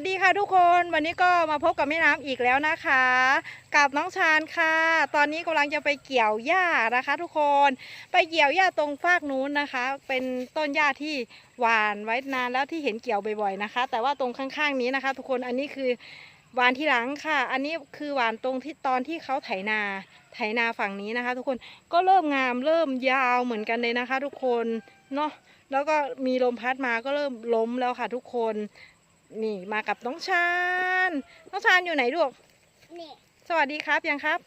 สดีค่ะทุกคนวันนี้ก็มาพบกับแม่น้ำอีกแล้วนะคะ กับน้องชานค่ะ ตอนนี้กำลังจะไปเกี่ยวหญ้านะคะ ทุกคนไปเกี่ยวหญ้าตรงฟากนู้นนะคะ เป็นต้นหญ้าที่หวานไว้นานแล้วที่เห็นเกี่ยวบ่อยๆนะคะ แต่ว่าตรงข้างๆนี้นะคะ ทุกคนอันนี้คือหวานที่หลังค่ะ อันนี้คือหวานตรงที่ตอนที่เขาไถนาไถนาฝั่งนี้นะคะ ทุกคนก็เริ่มงามเริ่มยาวเหมือนกันเลยนะคะ ทุกคนเนาะแล้วก็มีลมพัดมาก็เริ่มล้มแล้วค่ะ ทุกคน นี่มากับน้องชานน้องชานอยู่ไหนลูกนี่สวัสดีครับยังครับ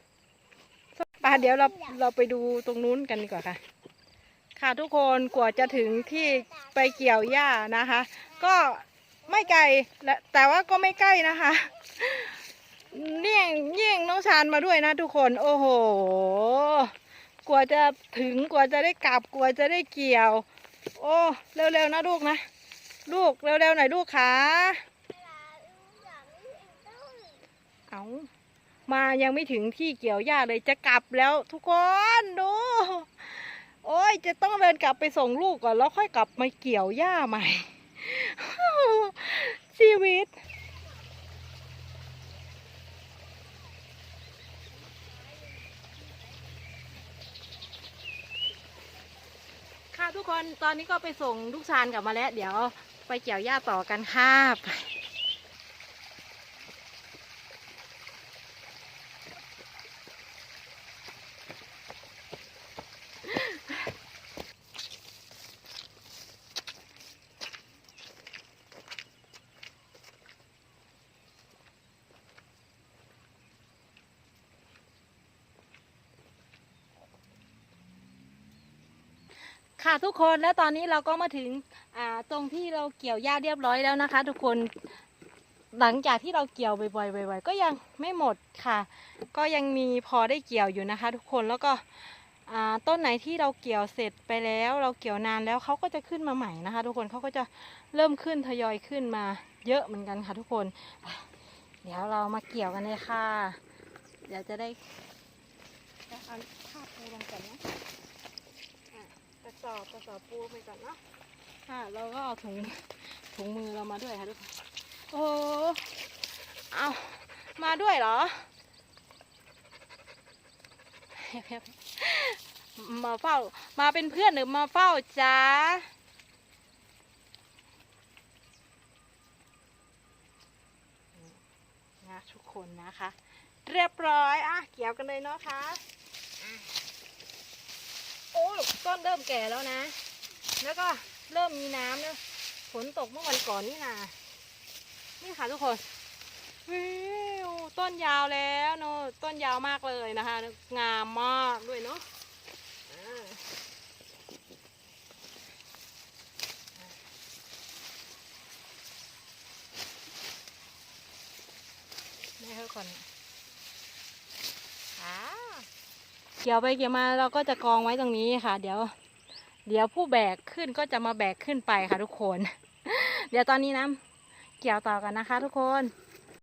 ป่าเดี๋ยวเราเราไปดูตรงนู้นกันดีกว่าค่ะ ค่ะทุกคนกว่าจะถึงที่ไปเกี่ยวหญ้านะคะ ก็ไม่ไกลและแต่ว่าก็ไม่ใกล้นะคะเลี่ยงเยี่ยงน้องชานมาด้วยนะทุกคนโอ้โหกว่าจะถึงกว่าจะได้กลับกว่าจะได้เกี่ยว โอ้เร็วๆนะลูกนะ ลูกเร็วๆหน่อยลูกขาเอามายังไม่ถึงที่เกี่ยวหญ้าเลยจะกลับแล้วทุกคนดู โอ้ยจะต้องเดินกลับไปส่งลูกก่อนแล้วค่อยกลับมาเกี่ยวหญ้าใหม่ ชีวิตค่ะทุกคนตอนนี้ก็ไปส่งลูกชานกลับมาแล้ว เดี๋ยว ไปเกี่ยวหญ้าต่อกันค่ะ ค่ะทุกคนแล้วตอนนี้เราก็มาถึงอ่าตรงที่เราเกี่ยวหญ้าเรียบร้อยแล้วนะคะ ทุกคนหลังจากที่เราเกี่ยวบ่อยๆบ่อยๆก็ยังไม่หมดค่ะ ก็ยังมีพอได้เกี่ยวอยู่นะคะ ทุกคนแล้วก็ต้นไหนที่เราเกี่ยวเสร็จไปแล้ว เราเกี่ยวนานแล้วเขาก็จะขึ้นมาใหม่นะคะ ทุกคนเขาก็จะเริ่มขึ้นทยอยขึ้นมาเยอะเหมือนกันค่ะ ทุกคน เดี๋ยวเรามาเกี่ยวกันเลยค่ะ เดี๋ยวจะได้เอาผ้าปูลงก่อนนะ กระสอบกระสอบปูไปก่อนเนาะค่ะเราก็เอาถุงถุงมือเรามาด้วยค่ะทุกคนโอ้โหเอามาด้วยเหรอมาเฝ้า มาเป็นเพื่อนหรือมาเฝ้าจ้านะทุกคนนะคะ เรียบร้อยอะเกี่ยวกันเลยเนาะคะโอ้ ต้นเริ่มแก่แล้วนะ แล้วก็เริ่มมีน้ำแล้วฝนตกเมื่อวันก่อนนี่นา นี่ค่ะทุกคนวิวต้นยาวแล้วโนต้นยาวมากเลยนะคะ งามมากด้วยเนาะอ่าแม่เขาก่อนอ่า เกี่ยวไปเกี่ยวมาเราก็จะกองไว้ตรงนี้ค่ะ เดี๋ยว เดี๋ยวผู้แบกขึ้นก็จะมาแบกขึ้นไปค่ะทุกคน เดี๋ยวตอนนี้นะเกี่ยวต่อกันนะคะ ทุกคน